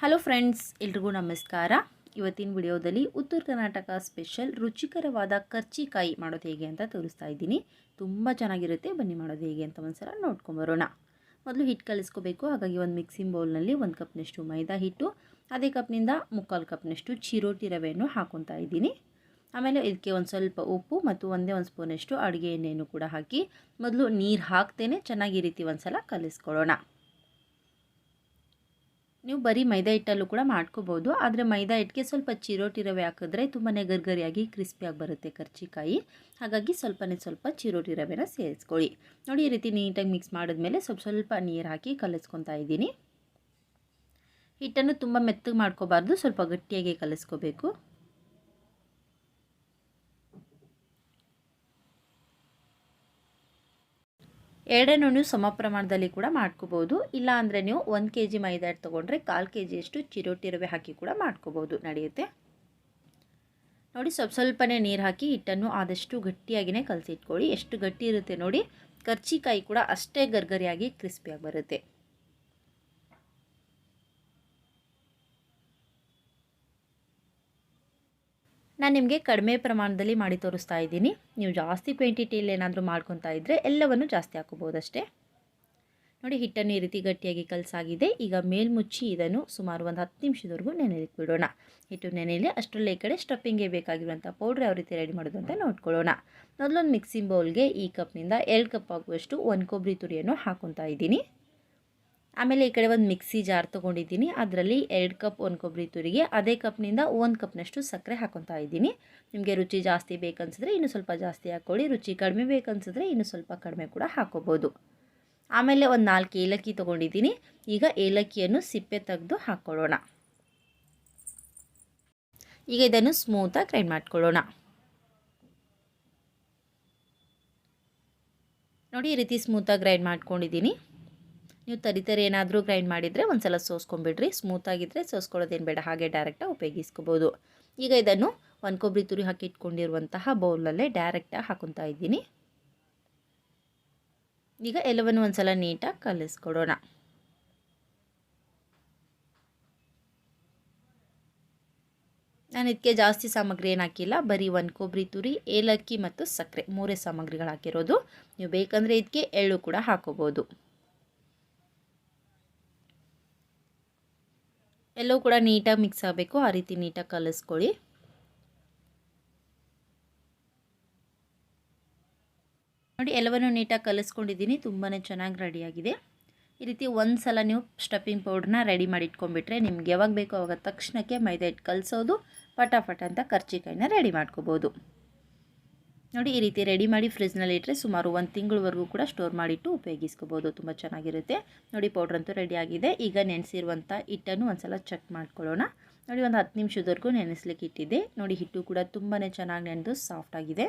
Hello friends, ಎಲ್ರಿಗೂ ನಮಸ್ಕಾರ. ಇವತ್ತಿನ ವಿಡಿಯೋದಲ್ಲಿ ಉತ್ತರ ಕರ್ನಾಟಕ ಸ್ಪೆಷಲ್ ರುಚಿಕರವಾದ ಕರ್ಚಿಕಾಯಿ ಮಾಡೋದು ಹೇಗೆ ಅಂತ ತೋರಿಸ್ತಾ ಇದ್ದೀನಿ. ತುಂಬ ಚೆನ್ನಾಗಿರುತ್ತೆ, ಬನ್ನಿ ಮಾಡೋದು ಹೇಗೆ ಅಂತ ಒಂದ್ಸಲ ನೋಡ್ಕೊಂಬರೋಣ ಮೊದಲು ಹಿಟ್ಟು ಕಲಿಸ್ಕೋಬೇಕು, ಹಾಗಾಗಿ ಒಂದು ಮಿಕ್ಸಿಂಗ್ ಬೌಲ್ನಲ್ಲಿ ಒಂದು ಕಪ್ನಷ್ಟು ಮೈದಾ ಹಿಟ್ಟು, ಅದೇ ಕಪ್ನಿಂದ ಮುಕ್ಕಾಲು ಕಪ್ನಷ್ಟು ಚಿರೋಟಿ ರವೆಯನ್ನು ಹಾಕೊತಾ ಇದ್ದೀನಿ. ಆಮೇಲೆ ಇದಕ್ಕೆ ಒಂದು ಸ್ವಲ್ಪ ಉಪ್ಪು ಮತ್ತು ಒಂದೇ ಒಂದು ಸ್ಪೂನಷ್ಟು ಅಡುಗೆ ಎಣ್ಣೆಯನ್ನು ಕೂಡ ಹಾಕಿ, ಮೊದಲು ನೀರು ಹಾಕ್ತೇನೆ, ಚೆನ್ನಾಗಿ ರೀತಿ ಒಂದು ಸಲ ಕಲಿಸ್ಕೊಳ್ಳೋಣ. ನೀವು ಬರೀ ಮೈದಾ ಹಿಟ್ಟಲ್ಲೂ ಕೂಡ ಮಾಡ್ಕೋಬೋದು. ಆದರೆ ಮೈದಾ ಹಿಟ್ಟಿಗೆ ಸ್ವಲ್ಪ ಚಿರೋಟಿ ರವೆ ಹಾಕಿದ್ರೆ ತುಂಬಾ ಗರ್ಗರಿಯಾಗಿ ಕ್ರಿಸ್ಪಿಯಾಗಿ ಬರುತ್ತೆ ಕರ್ಚಿಕಾಯಿ. ಹಾಗಾಗಿ ಸ್ವಲ್ಪನೇ ಸ್ವಲ್ಪ ಚಿರೋಟಿ ರವೆನ ಸೇರಿಸ್ಕೊಳ್ಳಿ. ನೋಡಿ ಈ ರೀತಿ ನೀಟಾಗಿ ಮಿಕ್ಸ್ ಮಾಡಿದ್ಮೇಲೆ ಸ್ವಲ್ಪ ಸ್ವಲ್ಪ ನೀರು ಹಾಕಿ ಕಲಿಸ್ಕೊತಾ ಇದ್ದೀನಿ. ಹಿಟ್ಟನ್ನು ತುಂಬ ಮೆತ್ತಗೆ ಮಾಡ್ಕೋಬಾರ್ದು, ಸ್ವಲ್ಪ ಗಟ್ಟಿಯಾಗಿ ಕಲಿಸ್ಕೋಬೇಕು. ಎರಡನ್ನೂ ಸಮ ಪ್ರಮಾಣದಲ್ಲಿ ಕೂಡ ಮಾಡ್ಕೋಬೋದು. ಇಲ್ಲ ಅಂದರೆ ನೀವು ಒಂದು ಕೆ ಜಿ ಮೈದಾ ಹಿಟ್ಟು ತೊಗೊಂಡ್ರೆ ಕಾಲು ಕೆ ಜಿಯಷ್ಟು ಚಿರೋಟಿ ರವೆ ಹಾಕಿ ಕೂಡ ಮಾಡ್ಕೋಬೋದು. ನಡೆಯುತ್ತೆ? ನೋಡಿ, ಸ್ವಲ್ಪ ಸ್ವಲ್ಪನೇ ನೀರು ಹಾಕಿ ಹಿಟ್ಟನ್ನು ಆದಷ್ಟು ಗಟ್ಟಿಯಾಗಿಯೇ ಕಲಸಿಟ್ಕೊಳ್ಳಿ. ಎಷ್ಟು ಗಟ್ಟಿ ಇರುತ್ತೆ ನೋಡಿ, ಕರ್ಚಿಕಾಯಿ ಕೂಡ ಅಷ್ಟೇ ಗರ್ಗರಿಯಾಗಿ ಕ್ರಿಸ್ಪಿಯಾಗಿ ಬರುತ್ತೆ. ನಾನು ನಿಮಗೆ ಕಡಿಮೆ ಪ್ರಮಾಣದಲ್ಲಿ ಮಾಡಿ ತೋರಿಸ್ತಾ ಇದ್ದೀನಿ. ನೀವು ಜಾಸ್ತಿ ಕ್ವಾಂಟಿಟಿಯಲ್ಲಿ ಏನಾದರೂ ಮಾಡ್ಕೊತಾ ಇದ್ದರೆ ಎಲ್ಲವನ್ನು ಜಾಸ್ತಿ ಹಾಕೋಬೋದಷ್ಟೇ ನೋಡಿ, ಹಿಟ್ಟನ್ನು ಈ ರೀತಿ ಗಟ್ಟಿಯಾಗಿ ಕಲಸಾಗಿದೆ. ಈಗ ಮೇಲ್ಮುಚ್ಚಿ ಇದನ್ನು ಸುಮಾರು ಒಂದು ಹತ್ತು ನಿಮಿಷದವರೆಗೂ ನೆನೆಲಿಕ್ಕೆ ಬಿಡೋಣ. ಹಿಟ್ಟು ನೆನೆಯಲಿ ಅಷ್ಟರಲ್ಲೇ ಈ ಕಡೆ ಸ್ಟಫಿಂಗ್ಗೆ ಬೇಕಾಗಿರುವಂಥ ಪೌಡ್ರ್ ಯಾವ ರೀತಿ ರೆಡಿ ಮಾಡೋದು ಅಂತ ನೋಡ್ಕೊಳ್ಳೋಣ. ಮೊದಲೊಂದು ಮಿಕ್ಸಿಂಗ್ ಬೌಲ್ಗೆ ಈ ಕಪ್ನಿಂದ ಎರಡು ಕಪ್ ಆಗುವಷ್ಟು ಒಂದು ಕೊಬ್ಬರಿ ತುರಿಯನ್ನು ಹಾಕೊತಾ ಇದ್ದೀನಿ. ಆಮೇಲೆ ಈ ಕಡೆ ಒಂದು ಮಿಕ್ಸಿ ಜಾರ್ ತೊಗೊಂಡಿದ್ದೀನಿ. ಅದರಲ್ಲಿ ಎರಡು ಕಪ್ ಒಂದು ಕೊಬ್ಬರಿ ತುರಿಗೆ, ಅದೇ ಕಪ್ನಿಂದ ಒಂದು ಕಪ್ನಷ್ಟು ಸಕ್ಕರೆ ಹಾಕೊತಾ ಇದ್ದೀನಿ. ನಿಮಗೆ ರುಚಿ ಜಾಸ್ತಿ ಬೇಕನ್ಸಿದ್ರೆ ಇನ್ನೂ ಸ್ವಲ್ಪ ಜಾಸ್ತಿ ಹಾಕ್ಕೊಳ್ಳಿ. ರುಚಿ ಕಡಿಮೆ ಬೇಕನ್ಸಿದ್ರೆ ಇನ್ನೂ ಸ್ವಲ್ಪ ಕಡಿಮೆ ಕೂಡ ಹಾಕೋಬೋದು. ಆಮೇಲೆ ಒಂದು ನಾಲ್ಕು ಏಲಕ್ಕಿ ತೊಗೊಂಡಿದ್ದೀನಿ. ಈಗ ಏಲಕ್ಕಿಯನ್ನು ಸಿಪ್ಪೆ ತೆಗೆದು ಹಾಕ್ಕೊಳ್ಳೋಣ. ಈಗ ಇದನ್ನು ಸ್ಮೂತಾಗಿ ಗ್ರೈಂಡ್ ಮಾಡ್ಕೊಳ್ಳೋಣ. ನೋಡಿ ಈ ರೀತಿ ಸ್ಮೂತಾಗಿ ಗ್ರೈಂಡ್ ಮಾಡ್ಕೊಂಡಿದ್ದೀನಿ. ನೀವು ತರಿತರಿ ಏನಾದರೂ ಗ್ರೈಂಡ್ ಮಾಡಿದರೆ ಒಂದು ಸಲ ಸೋಸ್ಕೊಂಬಿಡ್ರಿ ಸ್ಮೂತಾಗಿದ್ದರೆ ಸೋಸ್ಕೊಳ್ಳೋದೇನು ಬೇಡ, ಹಾಗೆ ಡೈರೆಕ್ಟಾಗಿ ಉಪಯೋಗಿಸ್ಕೋಬೋದು. ಈಗ ಇದನ್ನು ಒಂದು ಕೊಬ್ಬರಿ ತುರಿ ಹಾಕಿ ಇಟ್ಕೊಂಡಿರುವಂತಹ ಬೌಲಲ್ಲೇ ಡೈರೆಕ್ಟಾಗಿ ಹಾಕೊತಾ ಇದ್ದೀನಿ. ಈಗ ಎಲ್ಲವನ್ನು ಒಂದು ಸಲ ನೀಟಾಗಿ ಕಲಿಸ್ಕೊಡೋಣ. ನಾನು ಇದಕ್ಕೆ ಜಾಸ್ತಿ ಸಾಮಗ್ರಿ ಏನು ಹಾಕಿಲ್ಲ, ಬರೀ ಒಂದು ಕೊಬ್ಬರಿ ತುರಿ, ಏಲಕ್ಕಿ ಮತ್ತು ಸಕ್ಕರೆ ಮೂರೇ ಸಾಮಗ್ರಿಗಳು ಹಾಕಿರೋದು. ನೀವು ಬೇಕಂದರೆ ಇದಕ್ಕೆ ಎಳ್ಳು ಕೂಡ ಹಾಕೋಬೋದು. ಎಲ್ಲವೂ ಕೂಡ ನೀಟಾಗಿ ಮಿಕ್ಸ್ ಆಗಬೇಕು. ಆ ರೀತಿ ನೀಟಾಗಿ ಕಲಿಸ್ಕೊಳ್ಳಿ. ನೋಡಿ, ಎಲ್ಲವನ್ನು ನೀಟಾಗಿ ಕಲಿಸ್ಕೊಂಡಿದ್ದೀನಿ. ತುಂಬಾ ಚೆನ್ನಾಗಿ ರೆಡಿಯಾಗಿದೆ. ಈ ರೀತಿ ಒಂದು ಸಲ ನೀವು ಸ್ಟಫಿಂಗ್ ಪೌಡ್ರನ್ನ ರೆಡಿ ಮಾಡಿ ಇಟ್ಕೊಂಡ್ಬಿಟ್ರೆ ನಿಮ್ಗೆ ಯಾವಾಗ ಬೇಕೋ ಆವಾಗ ತಕ್ಷಣಕ್ಕೆ ಮೈದಾ ಹಿಟ್ಟು ಕಲಿಸೋದು ಪಟಾಫಟ ಅಂತ ಕರ್ಚಿಕಾಯಿನ ರೆಡಿ ಮಾಡ್ಕೋಬೋದು. ನೋಡಿ, ಈ ರೀತಿ ರೆಡಿ ಮಾಡಿ ಫ್ರಿಜ್ನಲ್ಲಿ ಇಟ್ಟರೆ ಸುಮಾರು ಒಂದು ತಿಂಗಳವರೆಗೂ ಕೂಡ ಸ್ಟೋರ್ ಮಾಡಿಟ್ಟು ಉಪಯೋಗಿಸ್ಕೋಬೋದು. ತುಂಬ ಚೆನ್ನಾಗಿರುತ್ತೆ. ನೋಡಿ ಪೌಡ್ರ್ ಅಂತೂ ರೆಡಿ ಆಗಿದೆ. ಈಗ ನೆನೆಸಿರುವಂಥ ಹಿಟ್ಟನ್ನು ಒಂದು ಸಲ ಚೆಕ್ ಮಾಡ್ಕೊಳ್ಳೋಣ. ನೋಡಿ, ಒಂದು ಹತ್ತು ನಿಮಿಷದವರೆಗೂ ನೆನೆಸ್ಲಿಕ್ಕೆ ಇಟ್ಟಿದೆ ನೋಡಿ, ಹಿಟ್ಟು ಕೂಡ ತುಂಬಾ ಚೆನ್ನಾಗಿ ನೆನೆದು ಸಾಫ್ಟಾಗಿದೆ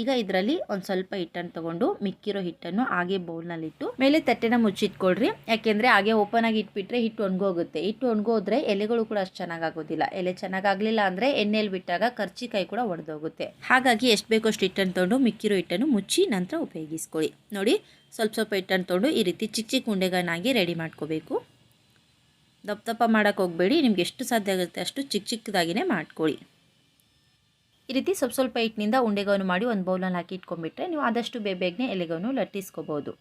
ಈಗ ಇದರಲ್ಲಿ ಒಂದು ಸ್ವಲ್ಪ ಹಿಟ್ಟನ್ನು ತಗೊಂಡು ಮಿಕ್ಕಿರೋ ಹಿಟ್ಟನ್ನು ಹಾಗೆ ಬೌಲ್ನಲ್ಲಿಟ್ಟು ಮೇಲೆ ತಟ್ಟೆನ ಮುಚ್ಚಿಟ್ಕೊಳ್ರಿ. ಯಾಕೆಂದರೆ ಹಾಗೆ ಓಪನ್ ಆಗಿ ಇಟ್ಬಿಟ್ರೆ ಹಿಟ್ಟು ಒಣಗೋಗುತ್ತೆ. ಹಿಟ್ಟು ಒಣಗೋದ್ರೆ ಎಲೆಗಳು ಕೂಡ ಅಷ್ಟು ಚೆನ್ನಾಗಾಗೋದಿಲ್ಲ ಎಲೆ ಚೆನ್ನಾಗಾಗಲಿಲ್ಲ ಅಂದರೆ ಎಣ್ಣೆಯಲ್ಲಿ ಬಿಟ್ಟಾಗ ಕರ್ಚಿಕಾಯಿ ಕೂಡ ಒಡೆದೋಗುತ್ತೆ. ಹಾಗಾಗಿ ಎಷ್ಟು ಬೇಕೋ ಅಷ್ಟು ಹಿಟ್ಟನ್ನು ತೊಗೊಂಡು ಮಿಕ್ಕಿರೋ ಹಿಟ್ಟನ್ನು ಮುಚ್ಚಿ ನಂತರ ಉಪಯೋಗಿಸ್ಕೊಳ್ಳಿ. ನೋಡಿ, ಸ್ವಲ್ಪ ಸ್ವಲ್ಪ ಹಿಟ್ಟನ್ನು ತೊಗೊಂಡು ಈ ರೀತಿ ಚಿಕ್ಕ ಚಿಕ್ಕ ಉಂಡೆಗಳನ್ನಾಗಿ ರೆಡಿ ಮಾಡ್ಕೋಬೇಕು. ದಪ್ಪ ದಪ್ಪ ಮಾಡೋಕ್ಕೆ ಹೋಗಬೇಡಿ. ನಿಮ್ಗೆ ಎಷ್ಟು ಸಾಧ್ಯ ಆಗುತ್ತೆ ಅಷ್ಟು ಚಿಕ್ಕ ಚಿಕ್ಕದಾಗಿನೇ ಮಾಡ್ಕೊಳ್ಳಿ. ಈ ರೀತಿ ಸ್ವಲ್ಪ ಸ್ವಲ್ಪ ಹಿಟ್ಟಿನಿಂದ ಉಂಡೆಗವನ್ನು ಮಾಡಿ ಒಂದು ಬೌಲಲ್ಲಿ ಹಾಕಿ ಇಟ್ಕೊಂಡ್ಬಿಟ್ರೆ ನೀವು ಆದಷ್ಟು ಬೇಗನೆ ಎಲೆಗವನ್ನು ಲಟ್ಟಿಸ್ಕೋಬೋದು.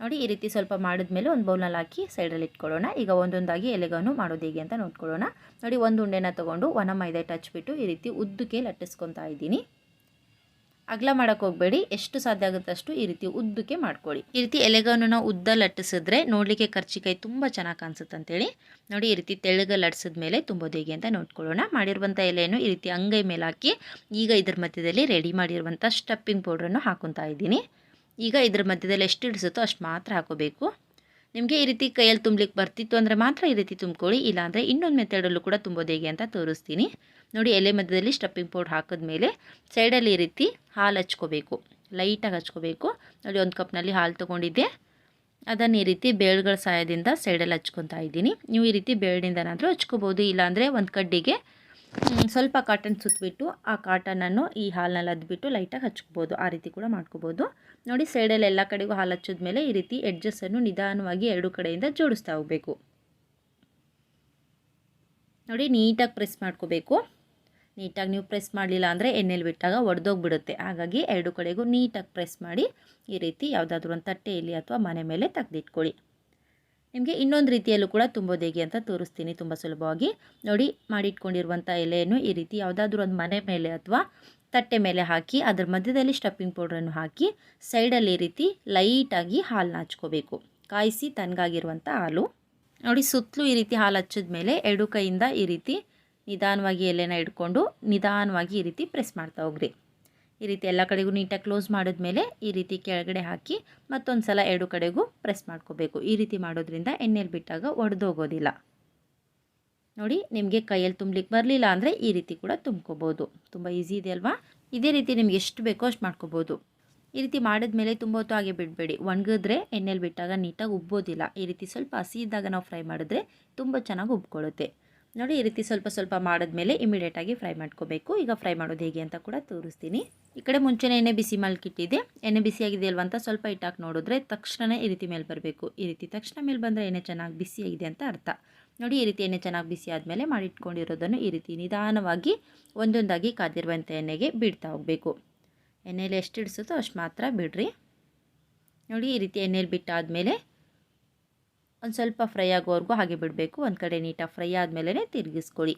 ನೋಡಿ, ಈ ರೀತಿ ಸ್ವಲ್ಪ ಮಾಡಿದ್ಮೇಲೆ ಒಂದು ಬೌಲ್ನಲ್ಲಿ ಹಾಕಿ ಸೈಡಲ್ಲಿ ಇಟ್ಕೊಳ್ಳೋಣ. ಈಗ ಒಂದೊಂದಾಗಿ ಎಲೆಗವನ್ನು ಮಾಡೋದು ಹೇಗೆ ಅಂತ ನೋಡ್ಕೊಳ್ಳೋಣ. ನೋಡಿ, ಒಂದು ಉಂಡೆನ ತೊಗೊಂಡು ಒಣ ಮೈದೆ ಟಚ್ ಬಿಟ್ಟು ಈ ರೀತಿ ಉದ್ದಕ್ಕೆ ಲಟ್ಟಿಸ್ಕೊತಾ ಇದ್ದೀನಿ. ಅಗಲ ಮಾಡೋಕ್ಕೆ ಹೋಗಬೇಡಿ, ಎಷ್ಟು ಸಾಧ್ಯ ಆಗುತ್ತೆ ಅಷ್ಟು ಈ ರೀತಿ ಉದ್ದಕ್ಕೆ ಮಾಡ್ಕೊಳ್ಳಿ. ಈ ರೀತಿ ಎಲೆಗಳನ್ನು ನಾವು ಉದ್ದ ಲಟ್ಟಿಸಿದ್ರೆ ನೋಡಲಿಕ್ಕೆ ಕರ್ಚಿಕಾಯಿ ತುಂಬ ಚೆನ್ನಾಗಿ ಕಾಣಿಸುತ್ತೆ ಅಂತೇಳಿ. ನೋಡಿ, ಈ ರೀತಿ ತೆಳ್ಳಗೆ ಲಟ್ಸಿದ ಮೇಲೆ ತುಂಬೋದು ಹೇಗೆ ಅಂತ ನೋಡ್ಕೊಳ್ಳೋಣ. ಮಾಡಿರುವಂಥ ಎಲೆಯನ್ನು ಈ ರೀತಿ ಅಂಗೈ ಮೇಲೆ ಹಾಕಿ, ಈಗ ಇದ್ರ ಮಧ್ಯದಲ್ಲಿ ರೆಡಿ ಮಾಡಿರುವಂಥ ಸ್ಟಪ್ಪಿಂಗ್ ಪೌಡ್ರನ್ನು ಹಾಕೊತಾ ಇದ್ದೀನಿ. ಈಗ ಇದ್ರ ಮಧ್ಯದಲ್ಲಿ ಎಷ್ಟು ಇಡಿಸುತ್ತೋ ಅಷ್ಟು ಮಾತ್ರ ಹಾಕೋಬೇಕು. ನಿಮಗೆ ಈ ರೀತಿ ಕೈಯಲ್ಲಿ ತುಂಬಲಿಕ್ಕೆ ಬರ್ತಿತ್ತು ಅಂದರೆ ಮಾತ್ರ ಈ ರೀತಿ ತುಂಬ್ಕೊಳ್ಳಿ, ಇಲ್ಲಾಂದರೆ ಇನ್ನೊಂದು ಮೆಥಡಲ್ಲೂ ಕೂಡ ತುಂಬೋದು ಹೇಗೆ ಅಂತ ತೋರಿಸ್ತೀನಿ. ನೋಡಿ, ಎಲೆ ಮಧ್ಯದಲ್ಲಿ ಸ್ಟಪ್ಪಿಂಗ್ ಪೌಡ್ರ್ ಹಾಕಿದ್ಮೇಲೆ ಸೈಡಲ್ಲಿ ಈ ರೀತಿ ಹಾಲು ಹಚ್ಕೋಬೇಕು, ಲೈಟಾಗಿ ಹಚ್ಕೋಬೇಕು. ನೋಡಿ, ಒಂದು ಕಪ್ನಲ್ಲಿ ಹಾಲು ತೊಗೊಂಡಿದ್ದೆ. ಅದನ್ನು ಈ ರೀತಿ ಬೇಳ್ಗಳ ಸಹಾಯದಿಂದ ಸೈಡಲ್ಲಿ ಹಚ್ಕೊತಾ ಇದ್ದೀನಿ. ನೀವು ಈ ರೀತಿ ಬೇಳಿಂದನಾದರೂ ಹಚ್ಕೋಬೋದು, ಇಲ್ಲಾಂದರೆ ಒಂದು ಕಡ್ಡಿಗೆ ಸ್ವಲ್ಪ ಕಾಟನ್ ಸುತ್ತಬಿಟ್ಟು ಆ ಕಾಟನನ್ನು ಈ ಹಾಲಿನಲ್ಲಿ ಅದ್ಬಿಟ್ಟು ಲೈಟಾಗಿ ಹಚ್ಕೋಬೋದು. ಆ ರೀತಿ ಕೂಡ ಮಾಡ್ಕೋಬೋದು. ನೋಡಿ ಸೈಡಲ್ಲಿ ಎಲ್ಲ ಕಡೆಗೂ ಹಾಲು ಹಚ್ಚಿದ್ಮೇಲೆ ಈ ರೀತಿ ಎಡ್ಜಸ್ಸನ್ನು ನಿಧಾನವಾಗಿ ಎರಡು ಕಡೆಯಿಂದ ಜೋಡಿಸ್ತಾ ಹೋಗಬೇಕು. ನೋಡಿ, ನೀಟಾಗಿ ಪ್ರೆಸ್ ಮಾಡ್ಕೋಬೇಕು. ನೀಟಾಗಿ ನೀವು ಪ್ರೆಸ್ ಮಾಡಲಿಲ್ಲ ಅಂದರೆ ಎಣ್ಣೆಲಿ ಬಿಟ್ಟಾಗ ಒಡೆದೋಗ್ಬಿಡುತ್ತೆ. ಹಾಗಾಗಿ ಎರಡು ಕಡೆಗೂ ನೀಟಾಗಿ ಪ್ರೆಸ್ ಮಾಡಿ ಈ ರೀತಿ ಯಾವುದಾದ್ರೂ ಒಂದು ತಟ್ಟೆಯಲ್ಲಿ ಅಥವಾ ಮನೆ ಮೇಲೆ ತೆಗೆದಿಟ್ಕೊಳ್ಳಿ. ನಿಮಗೆ ಇನ್ನೊಂದು ರೀತಿಯಲ್ಲೂ ಕೂಡ ತುಂಬೋದು ಹೇಗೆ ಅಂತ ತೋರಿಸ್ತೀನಿ ತುಂಬ ಸುಲಭವಾಗಿ. ನೋಡಿ, ಮಾಡಿಟ್ಕೊಂಡಿರುವಂಥ ಎಲೆಯನ್ನು ಈ ರೀತಿ ಯಾವುದಾದ್ರೂ ಒಂದು ಮನೆ ಮೇಲೆ ಅಥವಾ ತಟ್ಟೆ ಮೇಲೆ ಹಾಕಿ, ಅದರ ಮಧ್ಯದಲ್ಲಿ ಸ್ಟಫಿಂಗ್ ಪೌಡ್ರನ್ನು ಹಾಕಿ, ಸೈಡಲ್ಲಿ ಈ ರೀತಿ ಲೈಟಾಗಿ ಹಾಲನ್ನ ಹಚ್ಕೋಬೇಕು. ಕಾಯಿಸಿ ತನಗಾಗಿರುವಂಥ ಹಾಲು. ನೋಡಿ, ಸುತ್ತಲೂ ಈ ರೀತಿ ಹಾಲು ಹಚ್ಚಿದ ಮೇಲೆ ಎರಡು ಕೈಯಿಂದ ಈ ರೀತಿ ನಿಧಾನವಾಗಿ ಎಲೆನ ಇಟ್ಕೊಂಡು ನಿಧಾನವಾಗಿ ಈ ರೀತಿ ಪ್ರೆಸ್ ಮಾಡ್ತಾ ಹೋಗ್ರಿ. ಈ ರೀತಿ ಎಲ್ಲ ಕಡೆಗೂ ನೀಟಾಗಿ ಕ್ಲೋಸ್ ಮಾಡಿದ್ಮೇಲೆ ಈ ರೀತಿ ಕೆಳಗಡೆ ಹಾಕಿ ಮತ್ತೊಂದು ಸಲ ಎರಡು ಕಡೆಗೂ ಪ್ರೆಸ್ ಮಾಡ್ಕೋಬೇಕು. ಈ ರೀತಿ ಮಾಡೋದ್ರಿಂದ ಎಣ್ಣೆಲಿ ಬಿಟ್ಟಾಗ ಒಡೆದೋಗೋದಿಲ್ಲ ನೋಡಿ, ನಿಮಗೆ ಕೈಯಲ್ಲಿ ತುಂಬಲಿಕ್ಕೆ ಬರಲಿಲ್ಲ ಅಂದರೆ ಈ ರೀತಿ ಕೂಡ ತುಂಬ್ಕೋಬೋದು. ತುಂಬ ಈಸಿ ಇದೆ ಅಲ್ವಾ? ಇದೇ ರೀತಿ ನಿಮ್ಗೆ ಎಷ್ಟು ಬೇಕೋ ಅಷ್ಟು ಮಾಡ್ಕೋಬೋದು. ಈ ರೀತಿ ಮಾಡಿದ್ಮೇಲೆ ತುಂಬ ಹೊತ್ತು ಹಾಗೆ ಬಿಡಬೇಡಿ. ಒಣಗಿದ್ರೆ ಎಣ್ಣೆಲಿ ಬಿಟ್ಟಾಗ ನೀಟಾಗಿ ಉಬ್ಬೋದಿಲ್ಲ. ಈ ರೀತಿ ಸ್ವಲ್ಪ ಹಸಿ ಇದ್ದಾಗ ನಾವು ಫ್ರೈ ಮಾಡಿದ್ರೆ ತುಂಬ ಚೆನ್ನಾಗಿ ಉಬ್ಕೊಳ್ಳುತ್ತೆ. ನೋಡಿ, ಈ ರೀತಿ ಸ್ವಲ್ಪ ಸ್ವಲ್ಪ ಮಾಡಿದ್ಮೇಲೆ ಇಮಿಡಿಯೇಟಾಗಿ ಫ್ರೈ ಮಾಡ್ಕೋಬೇಕು. ಈಗ ಫ್ರೈ ಮಾಡೋದು ಹೇಗೆ ಅಂತ ಕೂಡ ತೋರಿಸ್ತೀನಿ. ಈ ಕಡೆ ಮುಂಚೆನೇ ಎಣ್ಣೆ ಬಿಸಿ ಮಲ್ಕಿಟ್ಟಿದೆ ಎಣ್ಣೆ ಬಿಸಿಯಾಗಿದೆ ಅಲ್ವಾ ಅಂತ ಸ್ವಲ್ಪ ಇಟ್ಟಾಕಿ ನೋಡಿದ್ರೆ ತಕ್ಷಣ ಈ ರೀತಿ ಮೇಲೆ ಬರಬೇಕು. ಈ ರೀತಿ ತಕ್ಷಣ ಮೇಲೆ ಬಂದರೆ ಎಣ್ಣೆ ಚೆನ್ನಾಗಿ ಬಿಸಿಯಾಗಿದೆ ಅಂತ ಅರ್ಥ. ನೋಡಿ, ಈ ರೀತಿ ಎಣ್ಣೆ ಚೆನ್ನಾಗಿ ಬಿಸಿ ಆದಮೇಲೆ ಮಾಡಿಟ್ಕೊಂಡಿರೋದನ್ನು ಈ ರೀತಿ ನಿಧಾನವಾಗಿ ಒಂದೊಂದಾಗಿ ಕಾದಿರುವಂಥ ಎಣ್ಣೆಗೆ ಬಿಡ್ತಾ ಹೋಗಬೇಕು. ಎಣ್ಣೆಯಲ್ಲಿ ಎಷ್ಟು ಇಡಿಸುತ್ತೋ ಅಷ್ಟು ಮಾತ್ರ ಬಿಡ್ರಿ. ನೋಡಿ, ಈ ರೀತಿ ಎಣ್ಣೆಯಲ್ಲಿ ಬಿಟ್ಟಾದಮೇಲೆ ಒಂದು ಸ್ವಲ್ಪ ಫ್ರೈ ಆಗೋವರೆಗೂ ಹಾಗೆ ಬಿಡಬೇಕು. ಒಂದು ಕಡೆ ನೀಟಾಗಿ ಫ್ರೈ ಆದಮೇಲೆ ತಿರುಗಿಸ್ಕೊಳ್ಳಿ.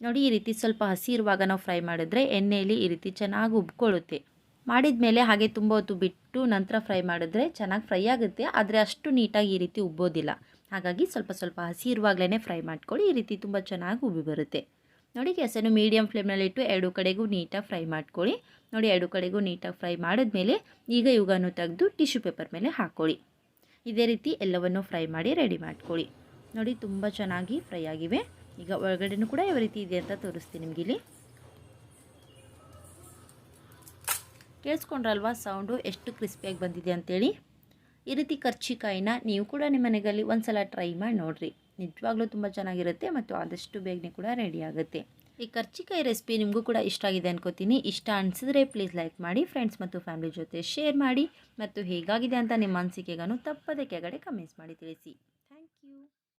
ನೋಡಿ, ಈ ರೀತಿ ಸ್ವಲ್ಪ ಹಸಿ ಇರುವಾಗ ನಾವು ಫ್ರೈ ಮಾಡಿದ್ರೆ ಎಣ್ಣೆಯಲ್ಲಿ ಈ ರೀತಿ ಚೆನ್ನಾಗಿ ಉಬ್ಕೊಳ್ಳುತ್ತೆ. ಮಾಡಿದ ಮೇಲೆ ಹಾಗೆ ತುಂಬ ಹೊತ್ತು ಬಿಟ್ಟು ನಂತರ ಫ್ರೈ ಮಾಡಿದ್ರೆ ಚೆನ್ನಾಗಿ ಫ್ರೈ ಆಗುತ್ತೆ. ಆದರೆ ಅಷ್ಟು ನೀಟಾಗಿ ಈ ರೀತಿ ಉಬ್ಬೋದಿಲ್ಲ. ಹಾಗಾಗಿ ಸ್ವಲ್ಪ ಸ್ವಲ್ಪ ಹಸಿ ಇರುವಾಗಲೇ ಫ್ರೈ ಮಾಡ್ಕೊಳ್ಳಿ. ಈ ರೀತಿ ತುಂಬ ಚೆನ್ನಾಗಿ ಉಬ್ಬಿ ಬರುತ್ತೆ. ನೋಡಿ ಗ್ಯಾಸನ್ನು ಮೀಡಿಯಮ್ ಫ್ಲೇಮ್ನಲ್ಲಿಟ್ಟು ಎರಡು ಕಡೆಗೂ ನೀಟಾಗಿ ಫ್ರೈ ಮಾಡ್ಕೊಳ್ಳಿ. ನೋಡಿ, ಎರಡು ಕಡೆಗೂ ನೀಟಾಗಿ ಫ್ರೈ ಮಾಡಿದ್ಮೇಲೆ ಈಗ ಇವುಗಳನ್ನು ತೆಗೆದು ಟಿಶ್ಯೂ ಪೇಪರ್ ಮೇಲೆ ಹಾಕ್ಕೊಳ್ಳಿ. ಇದೇ ರೀತಿ ಎಲ್ಲವನ್ನು ಫ್ರೈ ಮಾಡಿ ರೆಡಿ ಮಾಡ್ಕೊಳ್ಳಿ. ನೋಡಿ, ತುಂಬ ಚೆನ್ನಾಗಿ ಫ್ರೈ ಆಗಿವೆ. ಈಗ ಒಳಗಡೆನೂ ಕೂಡ ಯಾವ ರೀತಿ ಇದೆ ಅಂತ ತೋರಿಸ್ತೀನಿ ನಿಮಗೆ ಇಲ್ಲಿ. ಕೇಳಿಸ್ಕೊಂಡ್ರಲ್ವಾ ಸೌಂಡು? ಎಷ್ಟು ಕ್ರಿಸ್ಪಿಯಾಗಿ ಬಂದಿದೆ ಅಂತೇಳಿ. ಈ ರೀತಿ ಕರ್ಚಿಕಾಯಿನ ನೀವು ಕೂಡ ನಿಮ್ಮ ಮನೆಯಲ್ಲಿ ಒಂದು ಸಲ ಟ್ರೈ ಮಾಡಿ ನೋಡಿರಿ. ನಿಜವಾಗ್ಲೂ ತುಂಬ ಚೆನ್ನಾಗಿರುತ್ತೆ ಮತ್ತು ಆದಷ್ಟು ಬೇಗನೆ ಕೂಡ ರೆಡಿ ಆಗುತ್ತೆ. ಈ ಕರ್ಚಿಕಾಯಿ ರೆಸಿಪಿ ನಿಮಗೂ ಕೂಡ ಇಷ್ಟ ಆಗಿದೆ ಅನ್ಕೋತೀನಿ. ಇಷ್ಟ ಅನಿಸಿದ್ರೆ ಪ್ಲೀಸ್ ಲೈಕ್ ಮಾಡಿ ಫ್ರೆಂಡ್ಸ್ ಮತ್ತು ಫ್ಯಾಮಿಲಿ ಜೊತೆ ಶೇರ್ ಮಾಡಿ, ಮತ್ತು ಹೇಗಾಗಿದೆ ಅಂತ ನಿಮ್ಮ ಅನಿಸಿಕೆಗೂ ತಪ್ಪದೆ ಕೆಳಗಡೆ ಕಮೆಂಟ್ಸ್ ಮಾಡಿ ತಿಳಿಸಿ.